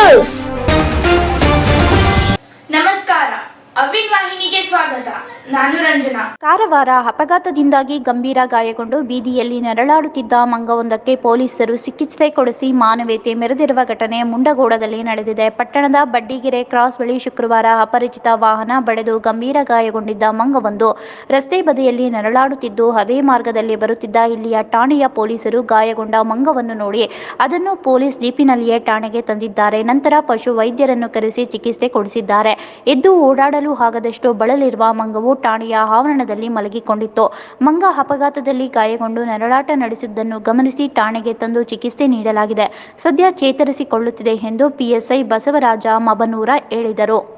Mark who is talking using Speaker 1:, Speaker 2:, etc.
Speaker 1: Oh. Karwar ಅಪಘಾತದಿಂದಾಗಿ ಗಂಭೀರ ಗಾಯಗೊಂಡು ಬೀದಿಯಲ್ಲಿ ನರಳಾಡುತ್ತಿದ್ದ ಮಂಗವೊಂದಕ್ಕೆ ಪೊಲೀಸರು ಚಿಕಿತ್ಸೆ ಕೊಡಿಸಿ ಮಾನವೀಯತೆ ಮೆರೆದಿರುವ ಘಟನೆ ಮುಂಡಗೋಡದಲ್ಲಿ ನಡೆದಿದೆ. ಪಟ್ಟಣದ ಬಡ್ಡಿಗೆರೆ ಕ್ರಾಸ್ ಬಳಿ ಶುಕ್ರವಾರ ಅಪರಿಚಿತ ವಾಹನ ಬಡೆದು ಗಂಭೀರ ಗಾಯಗೊಂಡಿದ್ದ ಮಂಗವೊಂದು ರಸ್ತೆ ಬದಿಯಲ್ಲಿ ನರಳಾಡುತ್ತಿದ್ದು ಅದೇ ಮಾರ್ಗದಲ್ಲಿ ಬರುತ್ತಿದ್ದ ಇಲ್ಲಿಯ ಠಾಣೆಯ ಪೊಲೀಸರು ಗಾಯಗೊಂಡ ಮಂಗವನ್ನು ನೋಡಿ ಅದನ್ನು ಪೊಲೀಸ್ ಜೀಪಿನಲ್ಲಿಯೇ ಠಾಣೆಗೆ ತಂದಿದ್ದಾರೆ. ನಂತರ ಪಶು ವೈದ್ಯರನ್ನು ಕರೆಸಿ ಚಿಕಿತ್ಸೆ ಕೊಡಿಸಿದ್ದಾರೆ. ಎದ್ದು ಓಡಾಡಲು ಆಗದಷ್ಟು ಬಳಲಿರುವ ಮಂಗವು ಠಾಣೆಯ ಆವರಣದಲ್ಲಿ ಮಲಗಿಕೊಂಡಿತ್ತು. ಮಂಗ ಅಪಘಾತದಲ್ಲಿ ಗಾಯಗೊಂಡು ನರಳಾಟ ನಡೆಸಿದ್ದನ್ನು ಗಮನಿಸಿ ಠಾಣೆಗೆ ತಂದು ಚಿಕಿತ್ಸೆ ನೀಡಲಾಗಿದೆ. ಸದ್ಯ ಚೇತರಿಸಿಕೊಳ್ಳುತ್ತಿದೆ ಎಂದು P S I Basavaraja Mabanura ಹೇಳಿದರು.